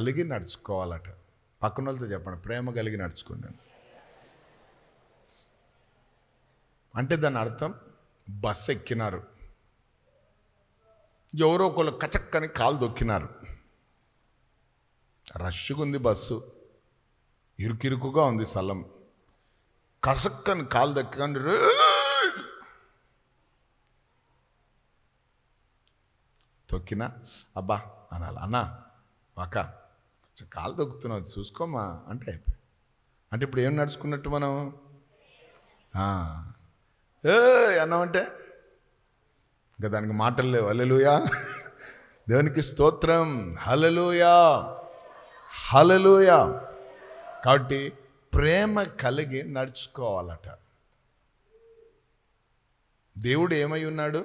కలిగి నడుచుకోవాలట. పక్కన వాళ్ళతో చెప్పండి ప్రేమ కలిగి నడుచుకున్నాను అంటే దాని అర్థం బస్సు ఎక్కినారు. ఎవరో ఒకళ్ళు కచక్కని కాలు దొక్కినారు. రష్గా ఉంది బస్సు. ఇరుకిరుకుగా ఉంది స్థలం. కసక్కని కాలు దక్కని తొక్కినా అబ్బా అనాలి అన్నా వాకా. కాలు దొక్కుతున్నావు చూసుకోమా అంటే అయిపోయి అంటే ఇప్పుడు ఏం నడుచుకున్నట్టు మనం? ఆ. ఏ అన్నామంటే ఇంకా దానికి మాటలు లేవు. హల్లెలూయా. దేవునికి స్తోత్రం. హలలుయా హలలుయా కాబట్టి ప్రేమ కలిగి నడుచుకోవాలట. దేవుడు ఏమై ఉన్నాడు?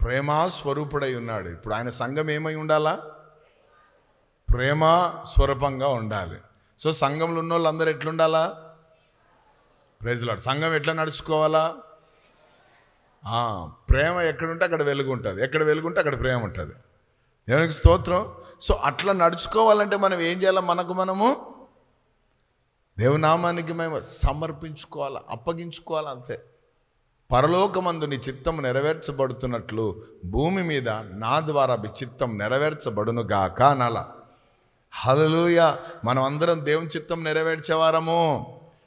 ప్రేమా స్వరూపుడై ఉన్నాడు. ఇప్పుడు ఆయన సంఘం ఏమై ఉండాలా? ప్రేమ స్వరూపంగా ఉండాలి. సో సంఘంలో ఉన్న వాళ్ళందరూ ఎట్లుండాలా? ప్రైజ్లాడు సంఘం ఎట్లా నడుచుకోవాలా? ప్రేమ ఎక్కడుంటే అక్కడ వెలుగు ఉంటుంది ఎక్కడ వెలుగుంటే అక్కడ ప్రేమ ఉంటుంది. దేవునికి స్తోత్రం. సో అట్లా నడుచుకోవాలంటే మనం ఏం చేయాలి? మనకు మనము దేవునామానికి మేము సమర్పించుకోవాలి? అప్పగించుకోవాలి అంతే. పరలోకమందు నీ చిత్తం నెరవేర్చబడుతున్నట్లు భూమి మీద నా ద్వారా మీ చిత్తం నెరవేర్చబడును గాక నల హలలుయ మనం అందరం దేవుని చిత్తం నెరవేర్చేవారము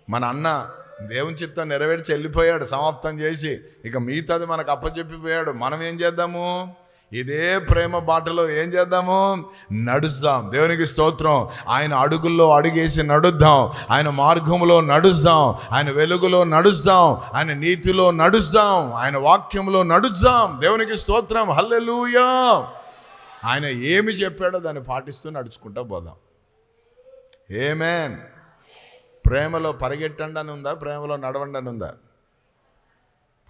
మన అన్న దేవుని చిత్తం నెరవేర్చి వెళ్ళిపోయాడు సమాప్తం చేసి. ఇక మిగతాది మనకు అప్పచెప్పిపోయాడు. మనం ఏం చేద్దాము? ఇదే ప్రేమ బాటలో ఏం చేద్దాము? నడుస్తాం. దేవునికి స్తోత్రం. ఆయన అడుగుల్లో అడుగేసి నడుద్దాం. ఆయన మార్గంలో నడుస్తాం. ఆయన వెలుగులో నడుస్తాం. ఆయన నీతిలో నడుస్తాం. ఆయన వాక్యంలో నడుస్తాం. దేవునికి స్తోత్రం. హల్లెలూయా. ఆయన ఏమి చెప్పాడో దాన్ని పాటిస్తూ నడుచుకుంటా పోదాం. ఏమేన్ ప్రేమలో పరిగెట్టండి అని ఉందా? ప్రేమలో నడవండి అని ఉందా?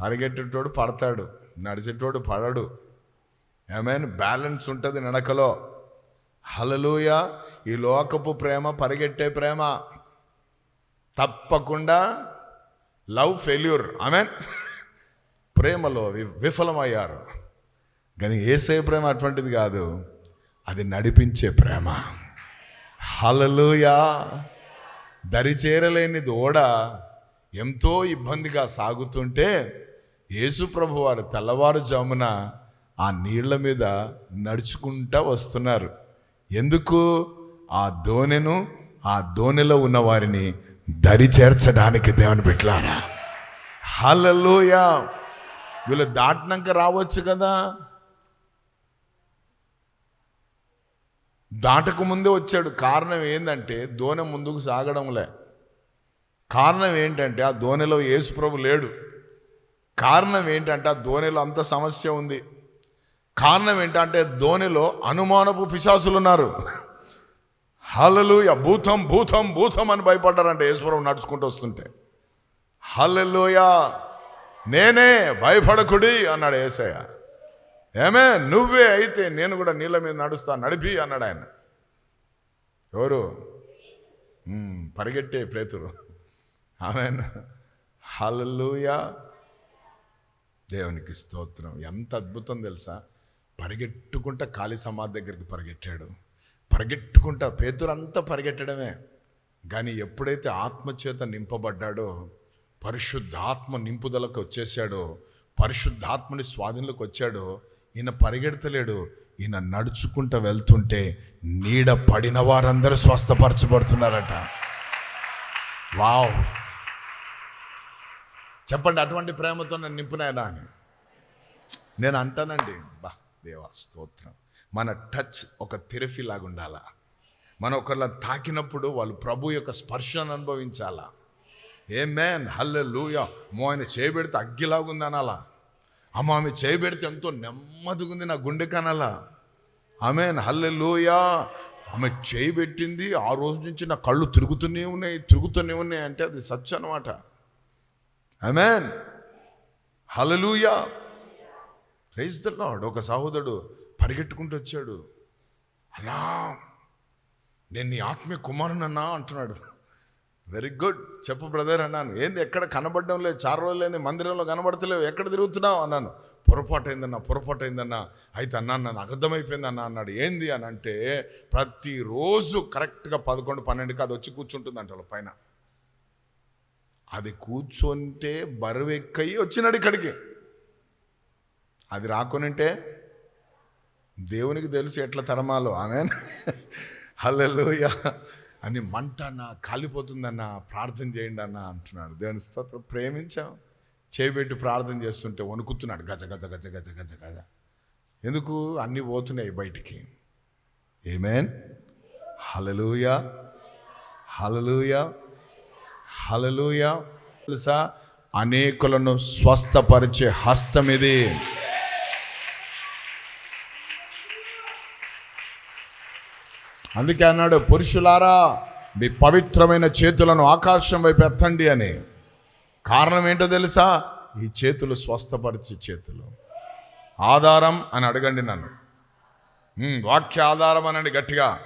పరిగెట్టేటోడు పడతాడు నడిచేటోడు పడడు. ఏమేన్ బ్యాలెన్స్ ఉంటుంది నడకలో. హలలుయ ఈ లోకపు ప్రేమ పరిగెట్టే ప్రేమ. తప్పకుండా లవ్ ఫెయిల్యూర్. ఆమెన్ ప్రేమలో వి- విఫలమయ్యారు. కానీ ఏసే ప్రేమ అటువంటిది కాదు. అది నడిపించే ప్రేమ. హలలుయా దరి చేరలేనిది ఎంతో ఇబ్బందిగా సాగుతుంటే యేసుప్రభు వారు తెల్లవారుజామున ఆ నీళ్ళ మీద నడుచుకుంటా వస్తున్నారు. ఎందుకు? ఆ దోణెను ఆ దోణిలో ఉన్న వారిని దరి చేర్చడానికి దేవుని పెట్టారా హల్లెలూయా. వీళ్ళు దాటినాక రావచ్చు కదా. దాటకముందే వచ్చాడు. కారణం ఏంటంటే దోణె ముందుకు సాగడంలే. కారణం ఏంటంటే ఆ దోణిలో యేసుప్రభు లేడు. కారణం ఏంటంటే ఆ దోణిలో అంత సమస్య ఉంది. కారణం ఏంటంటే దోణిలో అనుమానపు పిశాసులు ఉన్నారు హల్లెలూయ భూతం భూతం భూతం అని భయపడ్డారంటే యేసుప్రభు నడుచుకుంటూ వస్తుంటే. హలలోయ నేనే భయపడకుడి అన్నాడు ఏసయ్య. ఏమే? నువ్వే అయితే నేను కూడా నీళ్ళ మీద నడుస్తా నడిపి అన్నాడు ఆయన. ఎవరు? పరిగెట్టే ప్రేతులు ఆమె హల్లెలూయా. దేవునికి స్తోత్రం. ఎంత అద్భుతం తెలుసా? పరిగెట్టుకుంటా కాళీ సమాధి దగ్గరికి పరిగెట్టాడు. పరిగెట్టుకుంటా పేతురంతా పరిగెట్టడమే. కానీ ఎప్పుడైతే ఆత్మచేత నింపబడ్డాడో పరిశుద్ధాత్మ నింపుదలకు వచ్చేసాడో పరిశుద్ధాత్మని స్వాధీనంలోకి వచ్చాడో ఈయన పరిగెడతలేడు. ఈయన నడుచుకుంటూ వెళ్తుంటే నీడ పడిన వారందరూ స్వస్థపరచబడుతున్నారట. వావ్. చెప్పండి అటువంటి ప్రేమతో నన్ను నింపునాయనా అని. నేను అంటానండి బా దేవా స్తోత్రం. మన టచ్ ఒక థెరపీ లాగా ఉండాలా మనం ఒకళ్ళ తాకినప్పుడు వాళ్ళు ప్రభు యొక్క స్పర్శను అనుభవించాలా? ఏ మ్యాన్ హల్లె లూయా మో ఆయన చేయబెడితే అగ్గిలాగుంది అనాలా అమ్మ ఆమె చేయబెడితే ఎంతో నెమ్మదిగా ఉంది నా గుండె కనల ఆమె హల్లెలోయా. ఆమె చేయబెట్టింది ఆ రోజు నుంచి నా కళ్ళు తిరుగుతూనే ఉన్నాయి తిరుగుతూనే ఉన్నాయి అంటే అది సత్య అనమాట ఆమెన్ హలలుయా ప్రైజ్ ద ఒక సహోదరుడు పరిగెట్టుకుంటూ వచ్చాడు. అన్నా నేను నీ ఆత్మీయ కుమారునన్నా అంటున్నాడు. Very good. చెప్పు బ్రదర్ అన్నాను. ఏంది ఎక్కడ కనబడడం లేదు? చార్ రోజులు మందిరంలో కనబడతలేవు. ఎక్కడ తిరుగుతున్నావు? అన్నాను. పొరపాటు అయిందన్న పొరపాటు అయిందన్న. అయితే అన్నా నన్ను అర్థమైపోయింది అన్న అన్నాడు. ఏంది అని అంటే ప్రతిరోజు కరెక్ట్గా పదకొండు పన్నెండుకి అది వచ్చి కూర్చుంటుందంట వాళ్ళ పైన. అది కూర్చుంటే బరువు ఎక్కయి వచ్చినాడు ఇక్కడికి. అది రాకొనింటే దేవునికి తెలుసు ఎట్లా తరమాలో. ఆమె హల్లెలూయ. అని మంట అన్న కాలిపోతుందన్న ప్రార్థన చేయండి అన్న అంటున్నాడు. దేవుని స్తోత్రం. ప్రేమించాం. చేపెట్టి ప్రార్థన చేస్తుంటే వణుకుతున్నాడు. గజ గజ గజ గజ గజ గజ. ఎందుకు? అన్నీ పోతున్నాయి బయటికి. ఏమేన్ హలలూయ హలలూయ హలలూయ తెలుసా? అనేకులను స్వస్థపరిచే హస్తం ఇది. అందుకే అన్నాడు పురుషులారా మీ పవిత్రమైన చేతులను ఆకాశం వైపు ఎత్తండి అని. కారణం ఏంటో తెలుసా? ఈ చేతులు స్వస్థపరిచే చేతులు. ఆధారం అని అడగండి నన్ను. వాక్య ఆధారం అనండి గట్టిగా.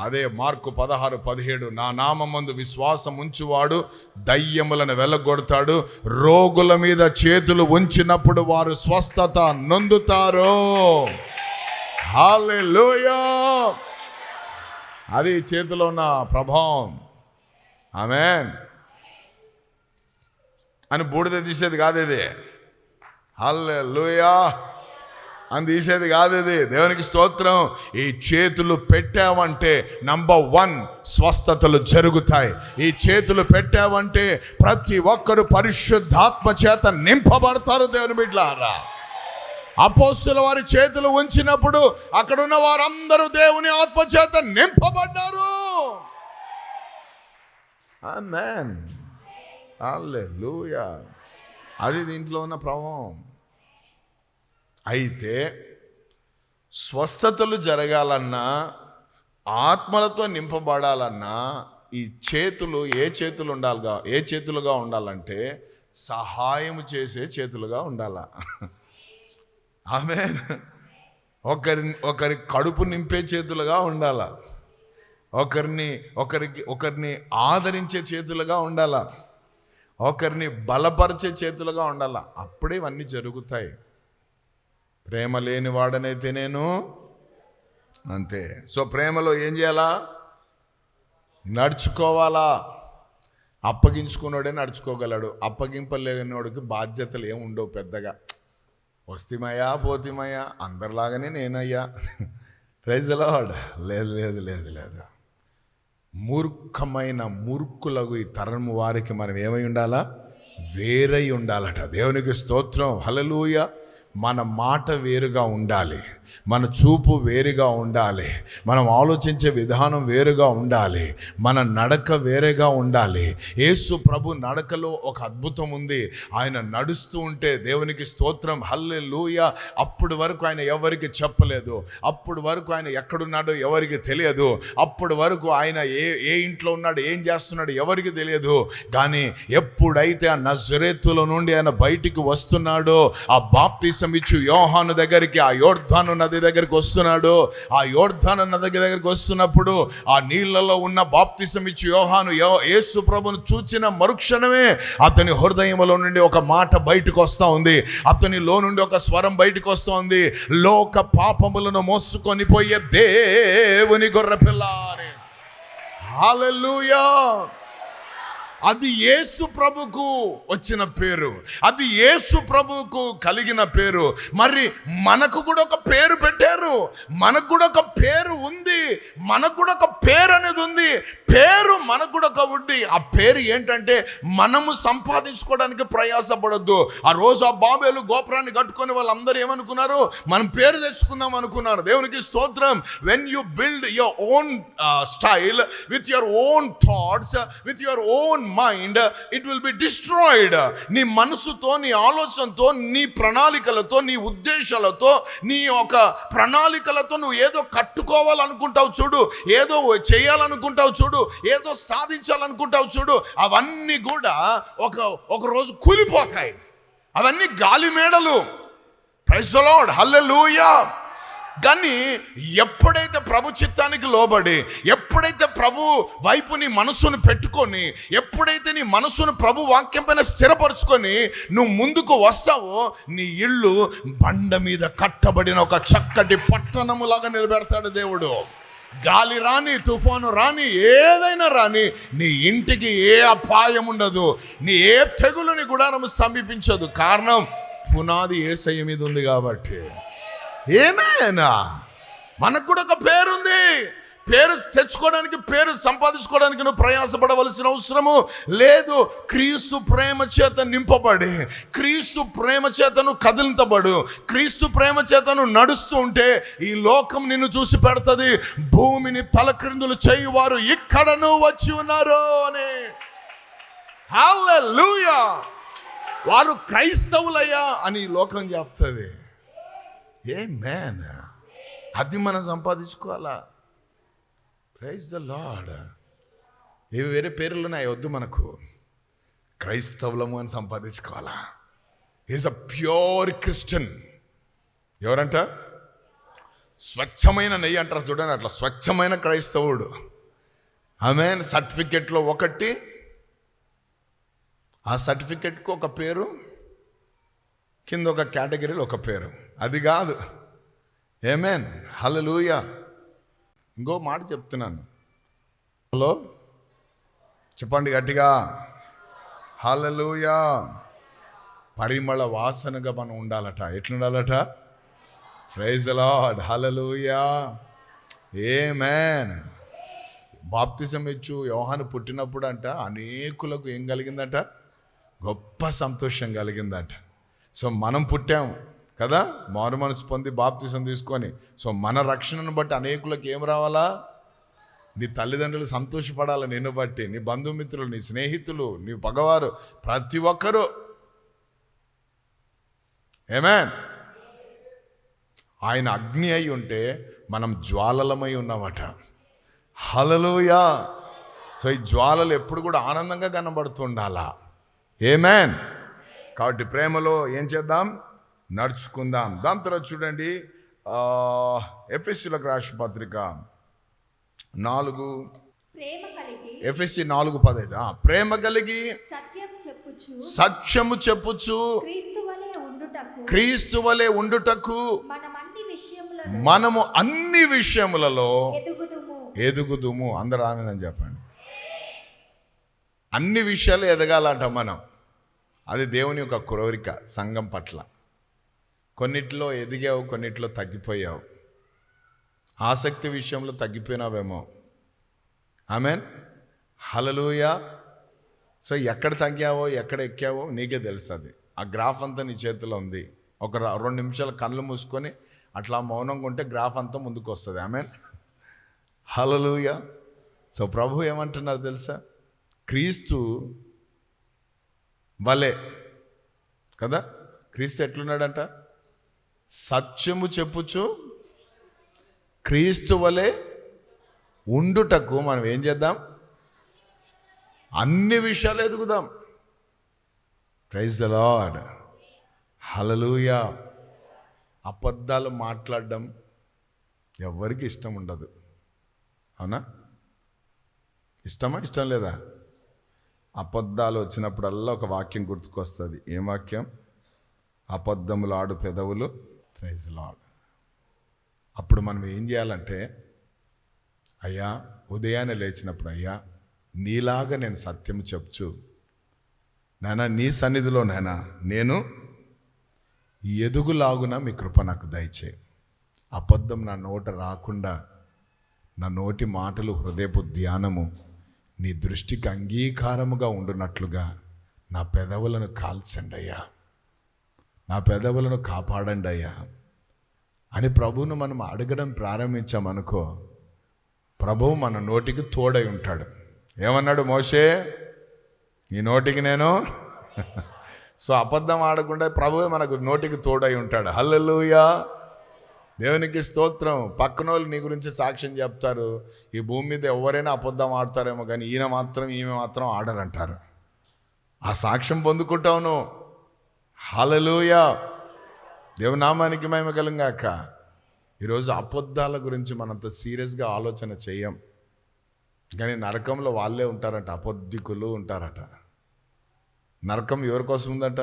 అదే మార్కు పదహారు పదిహేడు. నా నామందు విశ్వాసం ఉంచువాడు దయ్యములను వెళ్ళగొడతాడు రోగుల మీద చేతులు ఉంచినప్పుడు వారు స్వస్థత నొందుతారు. హల్లెలూయా అది చేతిలో ఉన్న ప్రభావం. ఆమెన్. అని బూడిద తీసేది కాదు ఇది. హల్లెలూయా. అని తీసేది కాదు ఇది. దేవునికి స్తోత్రం. ఈ చేతులు పెట్టావంటే నంబర్ వన్ స్వస్థతలు జరుగుతాయి. ఈ చేతులు పెట్టావంటే ప్రతి ఒక్కరు పరిశుద్ధాత్మ చేత నింపబడతారు దేవుని బిడ్లారా అపోస్తుల వారి చేతులు ఉంచినప్పుడు అక్కడున్న వారందరూ దేవుని ఆత్మ చేత నింపబడ్డారు. ఆమేన్ హల్లెలూయా అది దీంట్లో ఉన్న ప్రభావం. అయితే స్వస్థతలు జరగాలన్నా ఆత్మలతో నింపబడాలన్నా ఈ చేతులు ఏ చేతులు ఉండాలిగా ఏ చేతులుగా ఉండాలంటే సహాయం చేసే చేతులుగా ఉండాల. ఆమె ఒకరి ఒకరి కడుపు నింపే చేతులుగా ఉండాల. ఒకరిని ఒకరికి ఒకరిని ఆదరించే చేతులుగా ఉండాల. ఒకరిని బలపరిచే చేతులుగా ఉండాల. అప్పుడే ఇవన్నీ జరుగుతాయి. ప్రేమ లేని వాడనైతే నేను అంతే. సో ప్రేమలో ఏం చేయాలా? నడుచుకోవాలా? అప్పగించుకున్నోడే నడుచుకోగలడు. అప్పగింపలేనివాడికి బాధ్యతలు ఏమి ఉండవు పెద్దగా. వస్తిమయా పోతిమయ్యా అందరిలాగానే నేనయ్యా. Praise Lord. లేదు లేదు లేదు లేదు. మూర్ఖమైన మూర్ఖులకు ఈ తరము వారికి మనం ఏమై ఉండాలా? వేరై ఉండాలట. దేవునికి స్తోత్రం. హలలుయ మన మాట వేరుగా ఉండాలి. మన చూపు వేరుగా ఉండాలి. మనం ఆలోచించే విధానం వేరుగా ఉండాలి. మన నడక వేరేగా ఉండాలి. యేసు ప్రభు నడకలో ఒక అద్భుతం ఉంది. ఆయన నడుస్తూ ఉంటే దేవునికి స్తోత్రం హల్లే లూయ అప్పుడు వరకు ఆయన ఎవరికి చెప్పలేదు. అప్పుడు వరకు ఆయన ఎక్కడున్నాడో ఎవరికి తెలియదు. అప్పుడు వరకు ఆయన ఏ ఏ ఇంట్లో ఉన్నాడు ఏం చేస్తున్నాడు ఎవరికి తెలియదు. కానీ ఎప్పుడైతే ఆ నజరేతుల నుండి ఆయన బయటికి వస్తున్నాడో ఆ బాప్తీసం ఇచ్చు యోహాను దగ్గరికి ఆ యోర్ధాను నది దగ్గరికి వస్తున్నాడు. ఆ యోర్ధాను నది దగ్గరికి వస్తున్నప్పుడు ఆ నీళ్ళలో ఉన్న బాప్తిసం ఇచ్చు యోహాను యో- యేసు ప్రభును చూచిన మరుక్షణమే అతని హృదయంలో నుండి ఒక మాట బయటకు వస్తూ ఉంది. అతనిలో నుండి ఒక స్వరం బయటకు వస్తా ఉంది. లోక పాపములను మోసుకొని పోయే దేవుని గొర్రె పిల్లారే. అని అది యేసు ప్రభుకు వచ్చిన పేరు. అది యేసు ప్రభుకు కలిగిన పేరు. మరి మనకు కూడా ఒక పేరు పెట్టారు. మనకు కూడా ఒక పేరు ఉంది. మనకు కూడా ఒక పేరు అనేది ఉంది. పేరు మనకు కూడా ఒక ఉంది. ఆ పేరు ఏంటంటే మనము సంపాదించుకోవడానికి ప్రయాసపడద్దు. ఆ రోజు ఆ బాబేలు గోపురాన్ని కట్టుకొని వాళ్ళందరూ ఏమనుకున్నారు? మనం పేరు తెచ్చుకుందాం అనుకున్నారు. దేవునికి స్తోత్రం. When you build your own style with your own thoughts with your own mind it will be destroyed నీ మనసుతో నీ ఆలోచనతో నీ ప్రణాళికలతో నీ ఉద్దేశాలతో నీ ఒక ప్రణాళికలతో నువ్వు ఏదో కట్టుకోవాలనుకుంటావు చూడు. ఏదో చేయాలనుకుంటావు చూడు. ఏదో సాధించాలనుకుంటావు చూడు అవన్నీ కూడా ఒక ఒక రోజు కూలిపోతాయి. అవన్నీ గాలి మేడలు. ప్రైసలాడ్ హల్లెలూయా కానీ ఎప్పుడైతే ప్రభు చిత్తానికి లోబడి ఎప్పుడైతే ప్రభు వైపు నీ మనసును పెట్టుకొని ఎప్పుడైతే నీ మనసును ప్రభు వాక్యం పైన స్థిరపరుచుకొని నువ్వు ముందుకు వస్తావో నీ ఇల్లు బండ మీద కట్టబడిన ఒక చక్కటి పట్టణములాగా నిలబెడతాడు దేవుడు. గాలి రాని తుఫాను రాని ఏదైనా రాని నీ ఇంటికి ఏ అపాయం ఉండదు నీ ఏ తెగులుని గుడారం సమీపించదు. కారణం పునాది ఏసయ్య మీద ఉంది కాబట్టి. ఏమేనా? మనకు కూడా ఒక పేరుంది. పేరు తెచ్చుకోవడానికి పేరు సంపాదించుకోవడానికి నువ్వు ప్రయాసపడవలసిన అవసరము లేదు. క్రీస్తు ప్రేమ చేత నింపబడి క్రీస్తు ప్రేమ చేతను కదిలింతబడు క్రీస్తు ప్రేమ చేతను నడుస్తూ ఉంటే ఈ లోకం నిన్ను చూసి పెడుతుంది. భూమిని తలక్రిందులు చేయువారు ఇక్కడను వచ్చి ఉన్నారు అని. హల్లెలూయా! వారు క్రైస్తవులయ్యా అని ఈ లోకం చెప్తుంది. ఏ మ్యాన్ అది మనం సంపాదించుకోవాలా? ప్రైజ్ ద లాడ్ ఏవి వేరే పేర్లు ఉన్నాయి వద్దు మనకు. క్రైస్తవులము అని సంపాదించుకోవాలా? ఈజ్ అ ప్యూర్ క్రిస్టియన్ ఎవరంట? స్వచ్ఛమైన నెయ్యి అంటారు చూడండి అట్లా స్వచ్ఛమైన క్రైస్తవుడు. ఆమె సర్టిఫికెట్లో ఒకటి. ఆ సర్టిఫికెట్కు ఒక పేరు కింద ఒక కేటగిరీలో ఒక పేరు. అది కాదు. ఏమేన్ హలలుయ ఇంకో మాట చెప్తున్నాను. హలో? చెప్పండి గట్టిగా. హలలుయా పరిమళ వాసనగా మనం ఉండాలట. ఎట్లుండాలట? ప్రైజ్ లార్డ్ హలలుయా ఏ మ్యాన్ బాప్తిజం ఇచ్చు యోహాను పుట్టినప్పుడు అంట అనేకులకు ఏం కలిగిందట? గొప్ప సంతోషం కలిగిందట. సో మనం పుట్టాం. కదా? మారు మనసు పొంది బాప్తిసం తీసుకొని. సో మన రక్షణను బట్టి అనేకులకు ఏం రావాలా? నీ తల్లిదండ్రులు సంతోషపడాలి నిన్ను బట్టి. నీ బంధుమిత్రులు నీ స్నేహితులు నీ పగవారు ప్రతి ఒక్కరూ. ఏమేన్ ఆయన అగ్ని అయి ఉంటే మనం జ్వాలలమై ఉన్నామట. హలలుయా సో ఈ జ్వాలలు ఎప్పుడు కూడా ఆనందంగా కనబడుతుండాలా? ఏమేన్ కాబట్టి ప్రేమలో ఏం చేద్దాం? నడుచుకుందాం. దాని తర్వాత చూడండి ఎఫ్ఎస్సీలకు రాష్ట్ర పత్రిక నాలుగు. ఎఫ్ఎస్సి నాలుగు పదైదు. ప్రేమ కలిగి సత్యము చెప్పుచు క్రీస్తు వలె ఉండుటకు మనము అన్ని విషయములలో ఎదుగుదుము. అందరు ఆనందని చెప్పండి. అన్ని విషయాలు ఎదగాలంట మనం. అది దేవుని యొక్క కోరిక సంఘం పట్ల. కొన్నిట్లో ఎదిగావు కొన్నిట్లో తగ్గిపోయావు. ఆసక్తి విషయంలో తగ్గిపోయినావేమో. ఆమెన్? హలలుయా సో ఎక్కడ తగ్గావో ఎక్కడ ఎక్కావో నీకే తెలుసు అది. ఆ గ్రాఫ్ అంతా నీ చేతిలో ఉంది. ఒక రెండు నిమిషాలు కళ్ళు మూసుకొని అట్లా మౌనంగా ఉంటే గ్రాఫ్ అంతా ముందుకు వస్తుంది ఆమెన్? హలలుయ సో ప్రభు ఏమంటున్నారు తెలుసా? క్రీస్తు వలే కదా? క్రీస్తు ఎట్లున్నాడంట? సత్యము చెప్పుచు క్రీస్తు వలె ఉండుటకు మనం ఏం చేద్దాం? అన్ని విషయాలు ఎదుగుదాం. ప్రైజ్ ద లాడ్ హలలుయా అబద్ధాలు మాట్లాడడం ఎవరికి ఇష్టం ఉండదు. అవునా? ఇష్టమా ఇష్టం లేదా? అబద్ధాలు వచ్చినప్పుడల్లా ఒక వాక్యం గుర్తుకొస్తుంది. ఏం వాక్యం? అబద్ధములు ఆడు పెదవులు ప్రైజ్ లాడ్ అప్పుడు మనం ఏం చేయాలంటే అయ్యా ఉదయాన్నే లేచినప్పుడు అయ్యా నీలాగా నేను సత్యం చెప్పు నానా నీ సన్నిధిలో నాయనా నేను ఎదుగులాగున మీ కృప నాకు దయచే. అబద్ధం నా నోట రాకుండా నా నోటి మాటలు హృదయపు ధ్యానము నీ దృష్టికి అంగీకారముగా ఉండునట్లుగా నా పెదవులను కాల్చండి అయ్యా నా పెదవులను కాపాడండి అయ్యా. అని ప్రభువును మనం అడగడం ప్రారంభించామనుకో ప్రభువు మన నోటికి తోడై ఉంటాడు. ఏమన్నాడు మోషే? ఈ నోటికి నేను సో అబద్ధం ఆడకుండా ప్రభువే మనకు నోటికి తోడై ఉంటాడు. హల్లెలూయా. దేవునికి స్తోత్రం. పక్కన వాళ్ళు నీ గురించి సాక్ష్యం చెప్తారు. ఈ భూమి మీద ఎవరైనా అబద్ధం ఆడతారేమో కానీ ఈయన మాత్రం ఈమె మాత్రం ఆడరంటారు. ఆ సాక్ష్యం పొందుకుంటావు నువ్వు. హలలుయా దేవునామానికి మేము కలంగాక. ఈరోజు అబద్ధాల గురించి మనంత సీరియస్గా ఆలోచన చేయం. కానీ నరకంలో వాళ్ళే ఉంటారంట అబద్ధికులు ఉంటారట. నరకం ఎవరి కోసం ఉందట?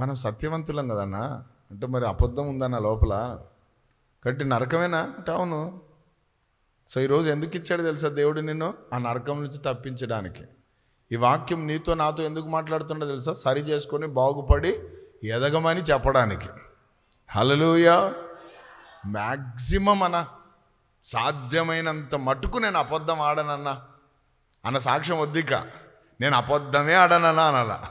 మనం సత్యవంతులం కదన్నా? అంటే మరి అబద్ధం ఉందన్న లోపల? కట్టి నరకమేనా? అంటే అవును. సో ఈరోజు ఎందుకు ఇచ్చాడు తెలుసా దేవుడు నిన్ను? ఆ నరకం నుంచి తప్పించడానికి. ఈ వాక్యం నీతో నాతో ఎందుకు మాట్లాడుతుండో తెలుసా? సరి చేసుకొని బాగుపడి ఎదగమని చెప్పడానికి. హలలుయ మ్యాక్సిమం అన్న సాధ్యమైనంత మటుకు నేను అబద్ధం ఆడనన్నా అన్న సాక్ష్యం వద్దిక. నేను అబద్ధమే ఆడనన్నా అనాల.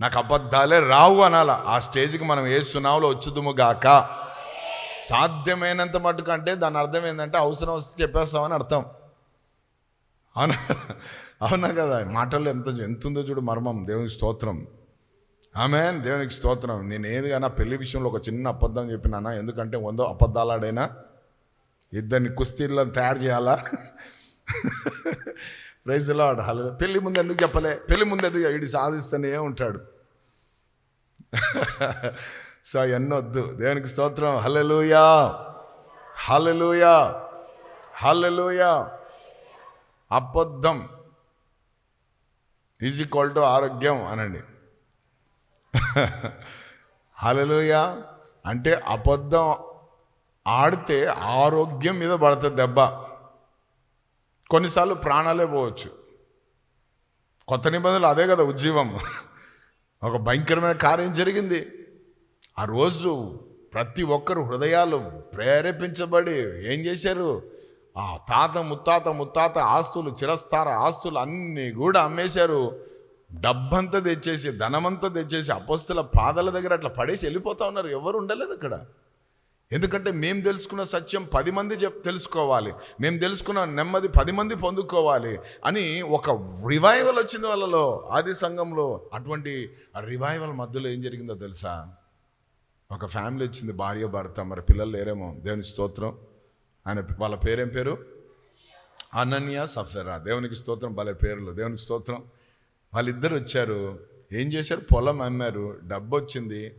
నాకు అబద్ధాలే రావు అనాల. ఆ స్టేజ్కి మనం ఏ సునావులో వచ్చుదుముగాక సాధ్యమైనంత మటుకు అంటే దాని అర్థం ఏంటంటే అవసరం వస్తే చెప్పేస్తామని అర్థం. అవునా? అవునా కదా? మాటల్లో ఎంత ఎంత ఉందో చూడు మర్మం. దేవునికి స్తోత్రం. ఆమె దేవునికి స్తోత్రం. నేను ఏదిగా పెళ్ళి విషయంలో ఒక చిన్న అబద్ధం చెప్పినానా ఎందుకంటే వందో అబద్ధాలాడైనా ఇద్దరిని కుస్తీలను తయారు చేయాలా? ప్రైజ్ లాడ్ హలో పెళ్ళి ముందు ఎందుకు చెప్పలే? పెళ్ళి ముందు ఎందుకు వీడి సాధిస్తూనే ఉంటాడు. సో అవన్నీ వద్దు. దేవునికి స్తోత్రం. హలలుయా హలలుయా హలలుయా అబద్ధం. ఈజ్ ఈక్వల్ టు ఆరోగ్యం అనండి. హల్లెలూయా. అంటే అబద్ధం ఆడితే ఆరోగ్యం మీద పడుతుంది దెబ్బ. కొన్నిసార్లు ప్రాణాలే పోవచ్చు. కొత్త నిబంధనలు అదే కదా ఉజ్జీవం. ఒక భయంకరమైన కార్యం జరిగింది. ఆ రోజు ప్రతి ఒక్కరు హృదయాలు ప్రేరేపించబడి ఏం చేశారు? ఆ తాత ముత్తాత ముత్తాత ఆస్తులు చిరస్తార ఆస్తులు అన్నీ కూడా అమ్మేశారు. డబ్బంతా తెచ్చేసి ధనమంతా తెచ్చేసి అపస్తుల పాదల దగ్గర అట్లా పడేసి వెళ్ళిపోతా ఉన్నారు. ఎవరు ఉండలేదు అక్కడ. ఎందుకంటే మేము తెలుసుకున్న సత్యం పది మంది చెప్ తెలుసుకోవాలి. మేము తెలుసుకున్న నెమ్మది పది మంది పొందుకోవాలి అని ఒక రివైవల్ వచ్చింది వాళ్ళలో ఆది సంఘంలో. అటువంటి రివైవల్ మధ్యలో ఏం జరిగిందో తెలుసా? ఒక ఫ్యామిలీ వచ్చింది భార్య భర్త మరి పిల్లలు లేరేమో. దేవుని స్తోత్రం. ఆయన వాళ్ళ పేరేం పేరు? అనన్య సఫెరా. దేవునికి స్తోత్రం భలే పేర్లు. దేవునికి స్తోత్రం. వాళ్ళిద్దరు వచ్చారు. ఏం చేశారు? పొలం అమ్మారు. డబ్బు వచ్చింది.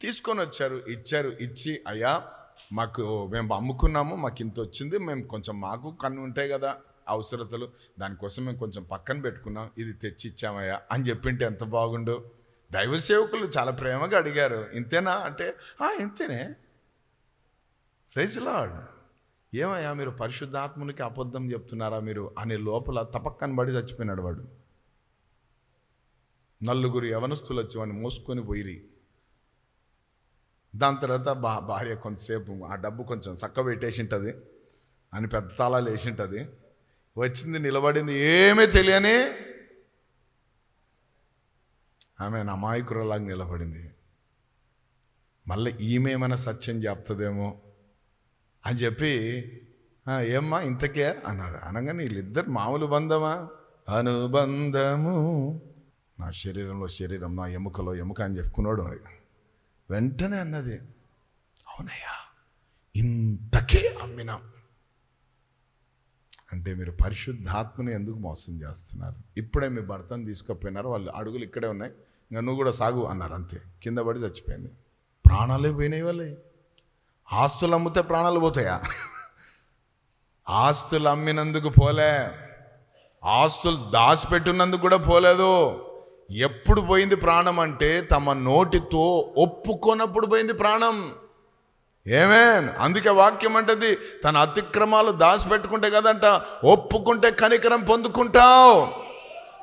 తీసుకొని వచ్చారు. ఇచ్చారు. ఇచ్చి అయ్యా మాకు మేము అమ్ముకున్నాము. మాకు ఇంత వచ్చింది. మేము కొంచెం మాకు కన్ను ఉంటాయి కదా అవసరతలు. దానికోసం మేము కొంచెం పక్కన పెట్టుకున్నాం. ఇది తెచ్చి ఇచ్చామయ్యా. అని చెప్పింటే ఎంత బాగుండు. దైవ సేవకులు చాలా ప్రేమగా అడిగారు. ఇంతేనా? అంటే "ఆ, ఇంతేనే. రైజ్ లాడ్ ఏమయ్యా మీరు పరిశుద్ధాత్మునికి అబద్ధం చెప్తున్నారా మీరు? అనే లోపల తపక్కన పడి చచ్చిపోయినాడు వాడు. నలుగురు యవనస్తులు వచ్చి వాడిని మోసుకొని పోయిరి. దాని తర్వాత బా భార్య కొంతసేపు ఆ డబ్బు కొంచెం చక్క పెట్టేసి ఉంటుంది అని పెద్ద తాళాలు వేసి ఉంటుంది వచ్చింది నిలబడింది ఏమీ తెలియని ఆమె అమాయకురలాగా నిలబడింది. మళ్ళీ ఈమె ఏమైనా సత్యం చెప్తుందేమో? అని చెప్పి ఏమ్మా ఇంతకే? అన్నాడు. అనగానే వీళ్ళిద్దరు మామూలు బంధమా? అనుబంధము. నా శరీరంలో శరీరం నా ఎముకలో ఎముక అని చెప్పుకున్నాడు వెంటనే అన్నది అవునయ్యా ఇంతకే అమ్మినాం. అంటే మీరు పరిశుద్ధాత్మని ఎందుకు మోసం చేస్తున్నారు? ఇప్పుడే మీ భర్తను తీసుకుపోయినారు వాళ్ళు అడుగులు ఇక్కడే ఉన్నాయి. ఇంకా నువ్వు కూడా సాగు అన్నారు అంతే. కింద పడి చచ్చిపోయింది. ప్రాణాలే పోయినాయి వాళ్ళే ఆస్తులు అమ్మితే ప్రాణాలు పోతాయా? ఆస్తులు అమ్మినందుకు పోలే. ఆస్తులు దాచిపెట్టినందుకు కూడా పోలేదు. ఎప్పుడు పోయింది ప్రాణం అంటే తమ నోటితో ఒప్పుకోనప్పుడు పోయింది ప్రాణం. ఏమేన్? అందుకే వాక్యం అంటది తన అతిక్రమాలు దాచిపెట్టుకుంటే కదంట ఒప్పుకుంటే కనికరం పొందుకుంటావు.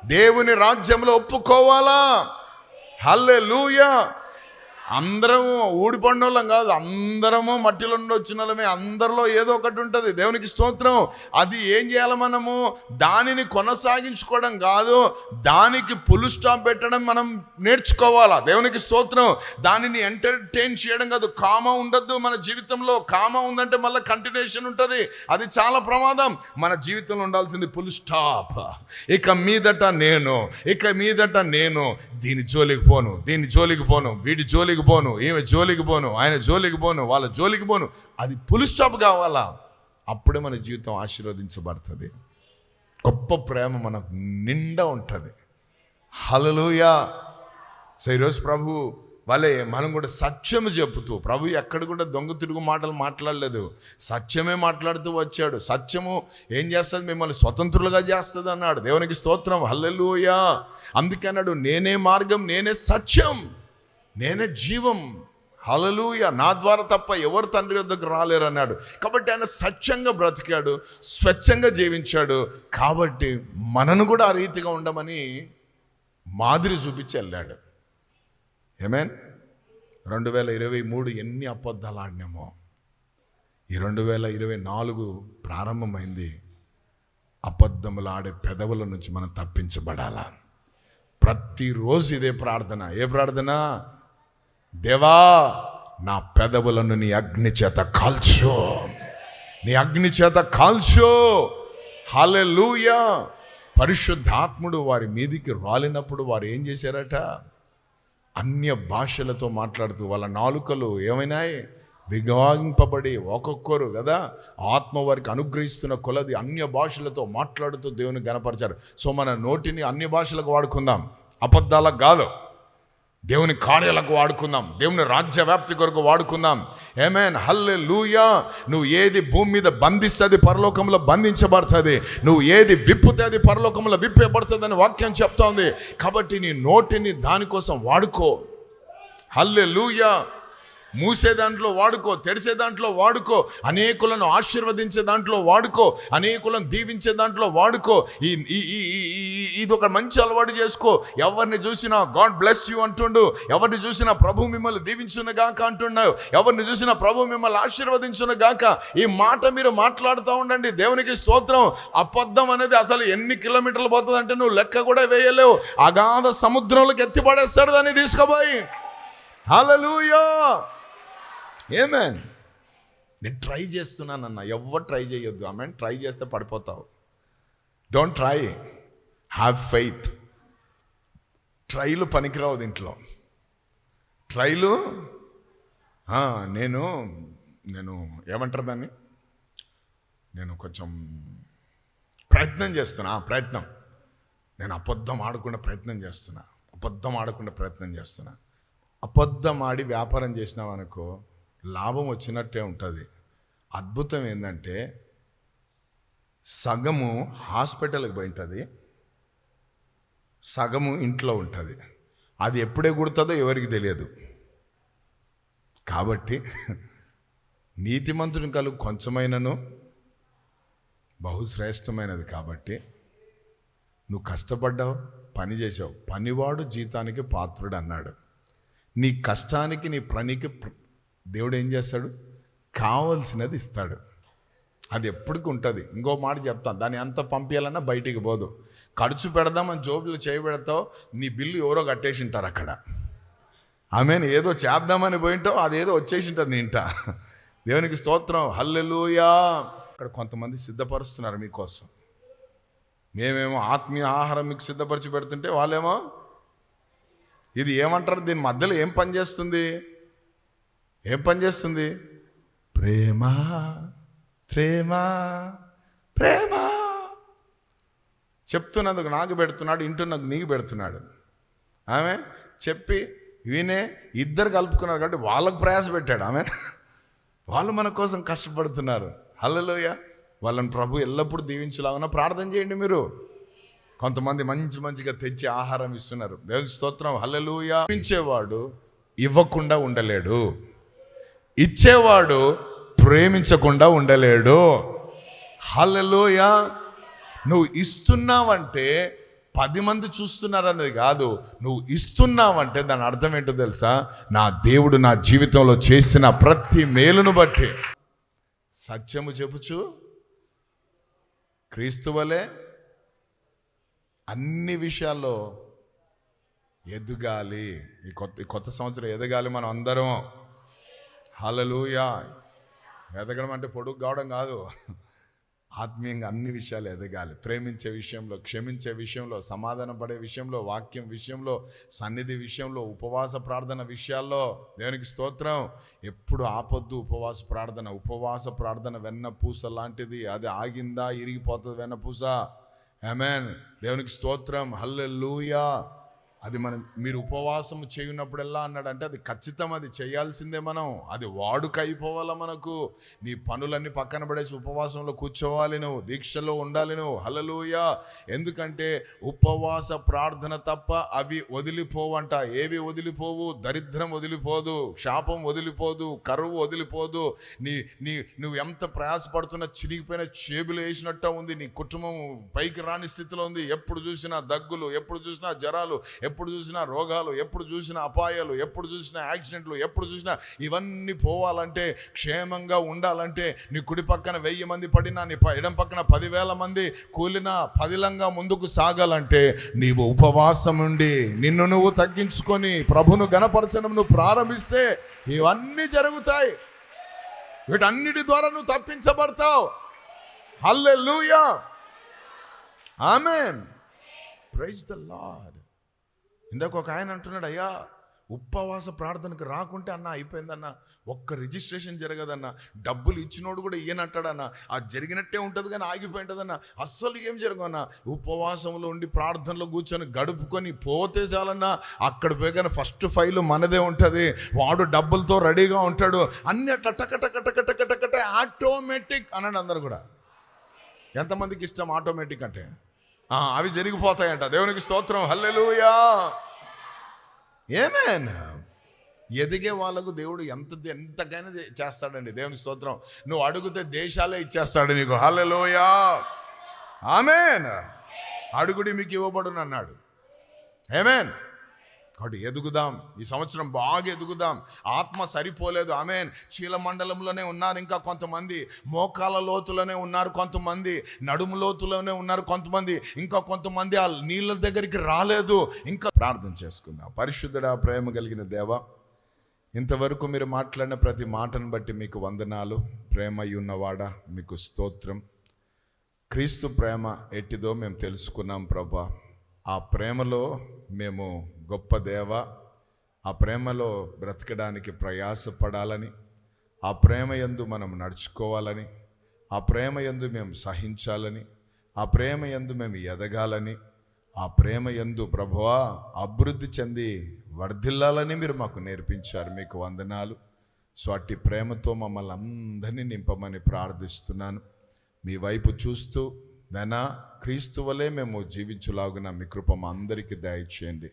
దేవుని రాజ్యంలో ఒప్పుకోవాలా? హల్లే అందరము ఊడిపడినోళ్ళం కాదు అందరము మట్టిలో నుండి వచ్చిన వాళ్ళమే అందరిలో ఏదో ఒకటి ఉంటుంది. దేవునికి స్తోత్రం. అది ఏం చేయాలి మనము? దానిని కొనసాగించుకోవడం కాదు దానికి పులు స్టాప్ పెట్టడం మనం నేర్చుకోవాలా? దేవునికి స్తోత్రం. దానిని ఎంటర్టైన్ చేయడం కాదు. కామ ఉండద్దు మన జీవితంలో. కామ ఉందంటే మళ్ళీ కంటిన్యూషన్ ఉంటుంది. అది చాలా ప్రమాదం. మన జీవితంలో ఉండాల్సింది పుల్ స్టాప్. ఇక మీదట నేను ఇక మీదట నేను దీని జోలికి పోను దీని జోలికి పోను వీడి జోలికి పోను ఈమె జోలికి పోను ఆయన జోలికి పోను వాళ్ళ జోలికి పోను. అది పులి స్టాప్ కావాలా? అప్పుడే మన జీవితం ఆశీర్వదించబడుతుంది. గొప్ప ప్రేమ మనకు నిండా ఉంటుంది. హలలుయా సో ఈరోజు ప్రభు వాళ్ళే మనం కూడా సత్యము చెబుతూ ప్రభు ఎక్కడ కూడా దొంగ తిరుగు మాటలు మాట్లాడలేదు. సత్యమే మాట్లాడుతూ వచ్చాడు. సత్యము ఏం చేస్తుంది? మిమ్మల్ని స్వతంత్రులుగా చేస్తుంది అన్నాడు దేవునికి స్తోత్రం. హల్లెలూయా అందుకన్నాడు నేనే మార్గం నేనే సత్యం. నేనే జీవం. హలలుయ నా ద్వారా తప్ప ఎవరు తండ్రి వద్దకు రాలేరు అన్నాడు. కాబట్టి ఆయన సత్యంగా బ్రతికాడు స్వచ్ఛంగా జీవించాడు. కాబట్టి మనను కూడా ఆ రీతిగా ఉండమని మాదిరి చూపించి వెళ్ళాడు. ఏమేన్ రెండు వేల ఇరవై మూడు ఎన్ని అబద్ధాలు ఆడినామో. ఈ రెండు వేల ఇరవై నాలుగు ప్రారంభమైంది. అబద్ధములు ఆడే పెదవుల నుంచి మనం తప్పించబడాలా. ప్రతిరోజు ఇదే ప్రార్థన. ఏ ప్రార్థన? దేవా నా పెదవులను నీ అగ్ని చేత కాల్చు. నీ అగ్ని చేత కాల్చు. హాలెలూయా పరిశుద్ధాత్ముడు వారి మీదికి రాలినప్పుడు వారు ఏం చేశారట? అన్య భాషలతో మాట్లాడుతూ వాళ్ళ నాలుకలు ఏమైనాయి? విగాంపబడి ఒక్కొక్కరు కదా? ఆత్మ వారికి అనుగ్రహిస్తున్న కొలది అన్య భాషలతో మాట్లాడుతూ దేవుని గనపరిచారు. సో మన నోటిని అన్య భాషలకు వాడుకుందాం. అబద్ధాలకు కాదు. దేవుని కార్యాలకు వాడుకుందాం. దేవుని రాజ్య వ్యాప్తి కొరకు వాడుకుందాం. ఏమేన్ హల్లే లూయా నువ్వు ఏది భూమి మీద బంధిస్తుంది పరలోకంలో బంధించబడుతుంది. నువ్వు ఏది విప్పుతే అది పరలోకంలో విప్పబడుతుంది వాక్యం చెప్తోంది. కాబట్టి నీ నోటిని దానికోసం వాడుకో. హల్లే లూయా మూసే దాంట్లో వాడుకో తెరిసే దాంట్లో వాడుకో అనేకులను ఆశీర్వదించే దాంట్లో వాడుకో అనేకులను దీవించే దాంట్లో వాడుకో. ఈ ఇది ఒక మంచి అలవాటు చేసుకో. ఎవరిని చూసినా గాడ్ బ్లెస్ యూ అంటుండు. ఎవరిని చూసినా ప్రభు మిమ్మల్ని దీవించును గాక అంటున్నావు ఎవరిని చూసినా ప్రభు మిమ్మల్ని ఆశీర్వదించును గాక ఈ మాట మీరు మాట్లాడుతూ ఉండండి. దేవునికి స్తోత్రం. అబద్ధం అనేది అసలు ఎన్ని కిలోమీటర్లు పోతుంది అంటే నువ్వు లెక్క కూడా వేయలేవు. అగాధ సముద్రంలోకి ఎత్తిపడేస్తాడు దాన్ని తీసుకుపోయి. హల్లెలూయా! ఏమేన్ నేను ట్రై చేస్తున్నానన్న ఎవరు ట్రై చేయొద్దు. ఆమె ట్రై చేస్తే పడిపోతావు. డోంట్ ట్రై హ్యావ్ ఫెయిత్ ట్రైలు పనికిరావు దీంట్లో. ట్రైలు నేను నేను ఏమంటారు దాన్ని? నేను కొంచెం ప్రయత్నం చేస్తున్నా. ప్రయత్నం. నేను అబద్ధం ఆడకుండా ప్రయత్నం చేస్తున్నా. అబద్ధం ఆడకుండా ప్రయత్నం చేస్తున్నా. అబద్ధం ఆడి వ్యాపారం చేసినావు అనుకో లాభం వచ్చినట్టే ఉంటుంది. అద్భుతం ఏంటంటే సగము హాస్పిటల్కి పోయి ఉంటుంది సగము ఇంట్లో ఉంటుంది. అది ఎప్పుడే కుడుతుందో ఎవరికి తెలియదు. కాబట్టి నీతిమంతుని కలు కొంచెమైనను బహుశ్రేష్టమైనది కాబట్టి నువ్వు కష్టపడ్డావు పని చేసావు పనివాడు జీతానికి పాత్రుడు అన్నాడు నీ కష్టానికి నీ పనికి దేవుడు ఏం చేస్తాడు? కావలసినది ఇస్తాడు. అది ఎప్పటికి ఉంటుంది ఇంకో మాట చెప్తాను. దాన్ని అంత పంపించాలన్నా బయటికి పోదు. ఖర్చు పెడదామని జోబులు చేయబెడతావు నీ బిల్లు ఎవరో కట్టేసి ఉంటారు అక్కడ. ఆమెను ఏదో చేద్దామని పోయింటావు అదేదో వచ్చేసి ఉంటుంది ఇంట. దేవునికి స్తోత్రం. హల్లెలూయా. అక్కడ కొంతమంది సిద్ధపరుస్తున్నారు మీకోసం. మేమేమో ఆత్మీయ ఆహారం మీకు సిద్ధపరిచి పెడుతుంటే వాళ్ళేమో ఇది ఏమంటారు? దీని మధ్యలో ఏం పని చేస్తుంది? ఏం పని చేస్తుంది? ప్రేమ ప్రేమ ప్రేమ. చెప్తున్నందుకు నాకు పెడుతున్నాడు ఇంటున్నందుకు నీకు పెడుతున్నాడు. ఆమె చెప్పి వినే ఇద్దరు కలుపుకున్నారు కాబట్టి వాళ్ళకు ప్రయాస పెట్టాడు ఆమె. వాళ్ళు మన కోసం కష్టపడుతున్నారు. హలోయ వాళ్ళని ప్రభు ఎల్లప్పుడూ దీవించలాగా ప్రార్థన చేయండి మీరు. కొంతమంది మంచి మంచిగా తెచ్చి ఆహారం ఇస్తున్నారు. దేవుని స్తోత్రం. హల్లెలూయా. ఇచ్చేవాడు ఇవ్వకుండా ఉండలేడు. ఇచ్చేవాడు ప్రేమించకుండా ఉండలేడు. హల్లెలూయా. నువ్వు ఇస్తున్నావంటే పది మంది చూస్తున్నారనేది కాదు. నువ్వు ఇస్తున్నావంటే దాని అర్థం ఏంటో తెలుసా? నా దేవుడు నా జీవితంలో చేసిన ప్రతి మేలును బట్టి. సత్యము చెప్పుచు క్రీస్తువలే అన్ని విషయాల్లో ఎదగాలి. ఈ కొత్త కొత్త సంవత్సరం ఎదగాలి మనం అందరం. హలలుయా ఎదగడం అంటే పొడుగు కావడం కాదు. ఆత్మీయంగా అన్ని విషయాలు ఎదగాలి. ప్రేమించే విషయంలో క్షమించే విషయంలో సమాధాన పడే విషయంలో వాక్యం విషయంలో సన్నిధి విషయంలో ఉపవాస ప్రార్థన విషయాల్లో దేవునికి స్తోత్రం. ఎప్పుడు ఆపొద్దు ఉపవాస ప్రార్థన. ఉపవాస ప్రార్థన వెన్న పూస లాంటిది. అది ఆగిందా ఇరిగిపోతుంది వెన్న పూస? ఆమెన్ దేవునికి స్తోత్రం. హల్లెలూయా. అది మనం మీరు ఉపవాసం చేయున్నప్పుడెల్లా అన్నాడంటే అది ఖచ్చితం అది చేయాల్సిందే మనం. అది వాడుక అయిపోవాలా మనకు. నీ పనులన్నీ పక్కన పడేసి ఉపవాసంలో కూర్చోవాలి నువ్వు దీక్షలో ఉండాలి నువ్వు. హలలుయ ఎందుకంటే ఉపవాస ప్రార్థన తప్ప అవి వదిలిపోవంట. ఏవి వదిలిపోవు? దరిద్రం వదిలిపోదు శాపం వదిలిపోదు కరువు వదిలిపోదు. నీ నీ నువ్వు ఎంత ప్రయాసపడుతున్నా చిరిగిపోయిన చేబులు వేసినట్టు ఉంది. నీ కుటుంబం పైకి రాని స్థితిలో ఉంది. ఎప్పుడు చూసినా దగ్గులు ఎప్పుడు చూసినా జ్వరాలు ఎప్పుడు చూసినా రోగాలు ఎప్పుడు చూసినా అపాయాలు ఎప్పుడు చూసినా యాక్సిడెంట్లు ఎప్పుడు చూసినా ఇవన్నీ పోవాలంటే క్షేమంగా ఉండాలంటే నీ కుడి పక్కన వెయ్యి మంది పడినా నీ ప- ఎడం పక్కన పదివేల మంది కూలినా పదిలంగా ముందుకు సాగాలంటే నీవు ఉపవాసం ఉండి నిన్ను నువ్వు తగ్గించుకొని ప్రభును గణపరచడం నువ్వు ప్రారంభిస్తే ఇవన్నీ జరుగుతాయి. వీటన్నిటి ద్వారా నువ్వు తప్పించబడతావు. Hallelujah. Amen. Praise the Lord ఇందాక ఒక ఆయన అంటున్నాడు అయ్యా ఉపవాస ప్రార్థనకు రాకుంటే అన్న అయిపోయిందన్న ఒక్క రిజిస్ట్రేషన్ జరగదన్న డబ్బులు ఇచ్చినోడు కూడా ఈయనంటాడన్న ఆ జరిగినట్టే ఉంటుంది కానీ ఆగిపోయి ఉంటుందన్న అస్సలు ఏం జరగన్న ఉపవాసంలో ఉండి ప్రార్థనలో కూర్చొని గడుపుకొని పోతే చాలన్నా అక్కడ పోగానే ఫస్ట్ ఫైల్ మనదే ఉంటుంది వాడు డబ్బులతో రెడీగా ఉంటాడు అన్ని అట్లా టక ఆటోమేటిక్ అనండి అందరు కూడా. ఎంతమందికి ఇష్టం ఆటోమేటిక్ అంటే? అవి జరిగిపోతాయంట. దేవునికి స్తోత్రం. హల్లెలూయా. ఏమేన్ ఎదిగే వాళ్ళకు దేవుడు ఎంత ఎంతకైనా చేస్తాడండి. దేవుని స్తోత్రం. నువ్వు అడుగుతే దేశాలే ఇచ్చేస్తాడు నీకు. హల్లెలూయా. ఆమెన్ అడుగుడి మీకు ఇవ్వబడును అన్నాడు ఏమేన్ కాబట్టి ఎదుగుదాం. ఈ సంవత్సరం బాగా ఎదుగుదాం. ఆత్మ సరిపోలేదు. ఆమె చీల మండలంలోనే ఉన్నారు ఇంకా కొంతమంది. మోకాల లోతులోనే ఉన్నారు కొంతమంది. నడుము లోతులోనే ఉన్నారు కొంతమంది. ఇంకా కొంతమంది ఆ నీళ్ళ దగ్గరికి రాలేదు. ఇంకా ప్రార్థన చేసుకుందాం. పరిశుద్ధుడా ప్రేమ కలిగిన దేవ ఇంతవరకు మీరు మాట్లాడిన ప్రతి మాటను బట్టి మీకు వందనాలు. ప్రేమ అయి ఉన్నవాడా మీకు స్తోత్రం. క్రీస్తు ప్రేమ ఎట్టిదో మేము తెలుసుకున్నాం ప్రభా. ఆ ప్రేమలో మేము గొప్ప దేవ ఆ ప్రేమలో బ్రతకడానికి ప్రయాసపడాలని ఆ ప్రేమ యందు మనం నడుచుకోవాలని ఆ ప్రేమ ఎందు మేము సహించాలని ఆ ప్రేమ యందు మేము ఎదగాలని ఆ ప్రేమ యందు ప్రభువా అభివృద్ధి చెంది వర్ధిల్లాలని మీరు మాకు నేర్పించారు మీకు వందనాలు. సో అట్టి ప్రేమతో మమ్మల్ని అందరినీ నింపమని ప్రార్థిస్తున్నాను. మీ వైపు చూస్తూ నానా క్రీస్తు వలె మేము జీవించులాగున మీ కృప మా అందరికీ దయచేయండి.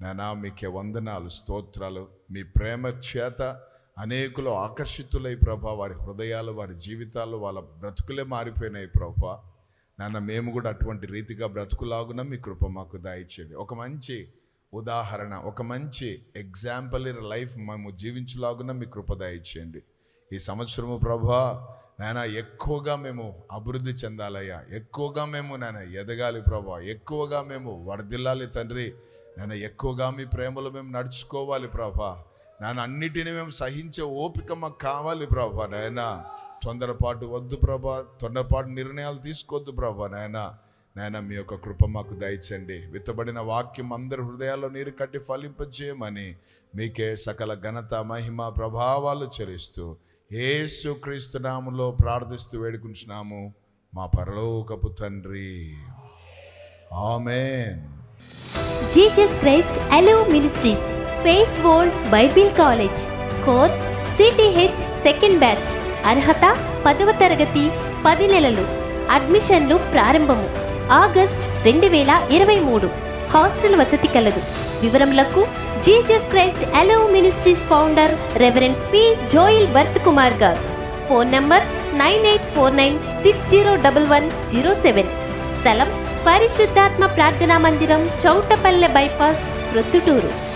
నానా మీకే వందనాలు స్తోత్రాలు. మీ ప్రేమ చేత అనేకులు ఆకర్షితులై ప్రభా వారి హృదయాలు వారి జీవితాలు వాళ్ళ బ్రతుకులే మారిపోయినాయి ప్రభా. నాన్న మేము కూడా అటువంటి రీతిగా బ్రతుకులాగున మీ కృప మాకు దాయిచ్చేది ఒక మంచి ఉదాహరణ ఒక మంచి ఎగ్జాంపుల్ లైఫ్ మేము జీవించులాగున మీ కృప దాయిచ్చేయండి ఈ సంవత్సరము ప్రభా నాయన ఎక్కువగా మేము అభివృద్ధి చెందాలయ్యా. ఎక్కువగా మేము నాయన ఎదగాలి ప్రభా. ఎక్కువగా మేము వర్ధిల్లాలి తండ్రి. నాయన ఎక్కువగా మీ ప్రేమలో మేము నడుచుకోవాలి ప్రభా. నాన్న అన్నిటిని మేము సహించే ఓపిక మాకు కావాలి ప్రభా నాయన. తొందరపాటు వద్దు ప్రభా. తొందరపాటు నిర్ణయాలు తీసుకోవద్దు ప్రభా నాయన. నాయన మీ యొక్క కృప మాకు దయచండి విత్తబడిన వాక్యం అందరి హృదయాల్లో నీరు కట్టి ఫలింపజేయమని మీకే సకల ఘనత మహిమ ప్రభావాలు చెల్లిస్తూ ఏసు క్రీస్తునాములో ప్రార్థిస్తూ వేడుకుంటున్నాము మా పరలోకపు తండ్రి. ఆమెన్. జీజస్ క్రైస్ట్ అలో ministries faith world Bible college course సిటీహెచ్ second batch. అర్హత పదవ తరగతి పది నెలలు. అడ్మిషన్లు ప్రారంభము. ఆగస్ట్ రెండు వేల ఇరవై మూడు. హాస్టల్ వసతి కలదు. వివరములకు జీజస్ క్రైస్ట్ అలో మినిస్ట్రీస్ ఫౌండర్ రెవరెంట్ పి. జోయిల్ వర్త్ కుమార్ గారు. Phone number nine eight four nine six zero double one zero seven. స్థలం పరిశుద్ధాత్మ ప్రార్థనా మందిరం చౌటపల్లె బైపాస్ ప్రొద్దుటూరు.